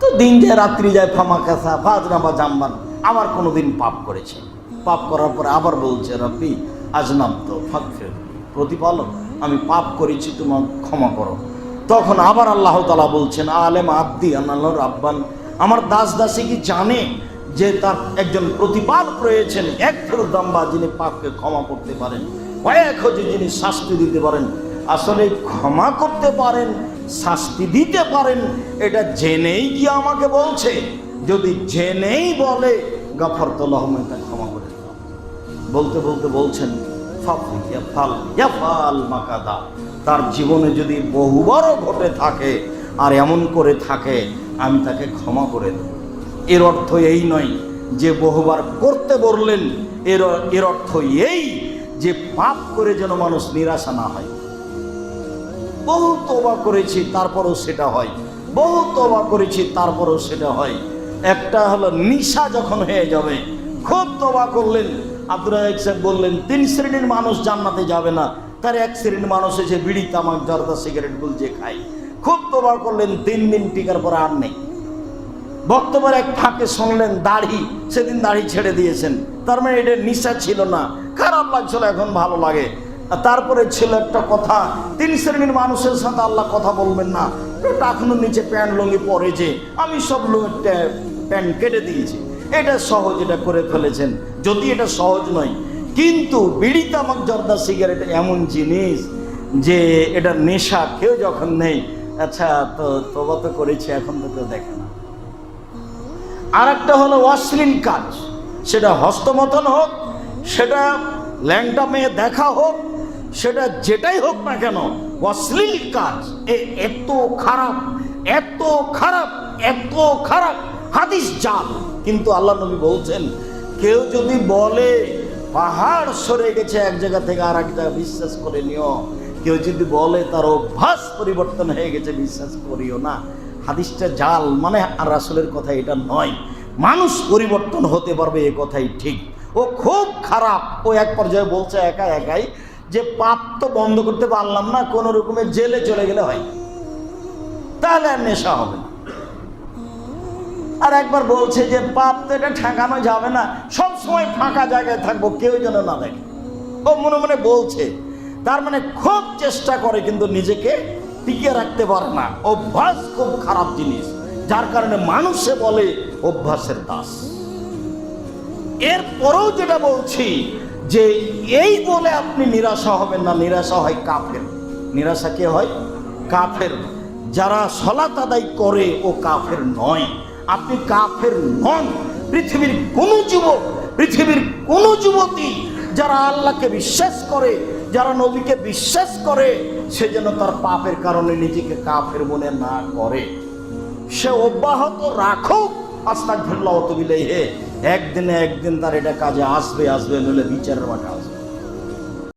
তো দিন যায় রাত্রি যায় ফামা কাসা ফাজরা বা জাম্বান আবার কোনোদিন পাপ করেছে। পাপ করার পরে আবার বলছে, রব্বি আজনাম তো ফাকফির প্রতিপালক, আমি পাপ করেছি, তোমার ক্ষমা করো। তখন আবার আল্লাহ তালা বলছেন, আলেম আব্দি আল্লাহ রাব্বান, আমার দাস দাসী কি জানে যে তার একজন প্রতিপালক রয়েছেন, এক ফেরত দাম্বা যিনি পাপকে ক্ষমা করতে পারেন, কয়েক হচ্ছে যিনি শাস্তি দিতে পারেন, আসলে ক্ষমা করতে পারেন শাস্তি দিতে পারেন, এটা জেনেই কি আমাকে বলছে? যদি জেনেই বলে গাফর তোল্লাহমে তা ক্ষমা করে বলতে বলতে বলছেন মাকাদা। তার জীবনে যদি বহুবারও ঘটে থাকে, আর এমন করে থাকে, আমি তাকে ক্ষমা করে দেব। এর অর্থ এই নয় যে বহুবার করতে বললেন, এর এর অর্থ এই যে পাপ করে যেন মানুষ নিরাশা না হয়। বহু তোবা করেছি, তারপরও সেটা হয়। বহু তোবা করেছি, তারপরও সেটা হয়। একটা হলো নিশা যখন হয়ে যাবে, খুব তোবা করলেন। আব্দুল সাহেব বললেন, তিন শ্রেণির মানুষ জান্নাতে যাবে না। তার এক শ্রেণির মানুষ এসে বিড়ি, তামাক, জর্দা, সিগারেট, গুলজে খায়। খুব তোবা করলেন, তিন দিন টিকার পরে আর নেই। বক্তব্যের এক ফাঁকে শুনলেন, দাড়ি, সেদিন দাড়ি ছেড়ে দিয়েছেন। তার মানে এটা নিশা ছিল না। খারাপ লাগছিল, এখন ভালো লাগে। তারপরে ছিল একটা কথা, তিন শ্রেণির মানুষের সাথে আল্লাহ কথা বলবেন না। টাকনুর নিচে প্যান্ট লুঙ্গি পরে যে আমি সব লুঙ্গি প্যান্ট কেটে দিয়েছি। এটা সহজ এটা করে ফেলেছেন। যদি এটা সহজ নয়, কিন্তু বিড়ি তামাক জর্দা সিগারেট এমন জিনিস যে এটা নেশা কেউ যখন নেই আচ্ছা তো তোবা তো করেছি, এখন তো কেউ দেখে না। আর একটা হলো অশ্লীল কাজ। সেটা হস্তমতন হোক, সেটা ল্যাংটা মেয়ে দেখা হোক সেটা যেটাই হোক না কেন, অশ্লীল কাজ এত খারাপ এত খারাপ এত খারাপ, হাদিস জাল কিন্তু আল্লাহ নবী বলছেন, কেউ যদি বলে, পাহাড় সরে গেছে এক জায়গা থেকে আর এক জায়গা বিশ্বাস করে নিও। কেউ যদি বলে, তার অভ্যাস পরিবর্তন হয়ে গেছে, বিশ্বাস করিও না। হাদিসটা জাল মানে আর রাসুলের কথা এটা নয়। মানুষ পরিবর্তন হতে পারবে, এ কথাই ঠিক। ও খুব খারাপ। ও এক পর্যায়ে বলছে, একা একাই যে পাপ তো বন্ধ করতে পারলাম না, কোনো রকমের জেলে চলে গেলে হয়। তাহলে আর নেশা হবে আর একবার বলছে যে পাপ তো এটা ঠেকানো যাবে না, সব সময় ফাঁকা জায়গায় থাকব, কেউ যেন না দেখে। ও মনে মনে বলছে, তার মানে খুব চেষ্টা করে কিন্তু নিজেকে টিকিয়ে রাখতে পারে না। অভ্যাস খুব খারাপ জিনিস, যার কারণে মানুষে বলে অভ্যাসের দাস। এরপরেও যেটা বলছি যে এই বলে আপনি নিরাশা হবেন না, নিরাশা হয় কাফের। নিরাশা কে হয়? কাফের। যারা সলাত আদায় করে, ও কাফের নয়। আপনি কাফের নন। পৃথিবীর কোনো যুবক, পৃথিবীর কোনো যুবতী যারা আল্লাহকে বিশ্বাস করে, যারা নবীকে বিশ্বাস করে, সে যেন তার পাপের কারণে নিজেকে কাফের মনে না করে। সে অব্যাহত রাখুক। আস্তাক ভিল্লা অত হে একদিনে একদিন তার এটা কাজে আসবে আসবে নইলে বিচারের মাঠে আসবে।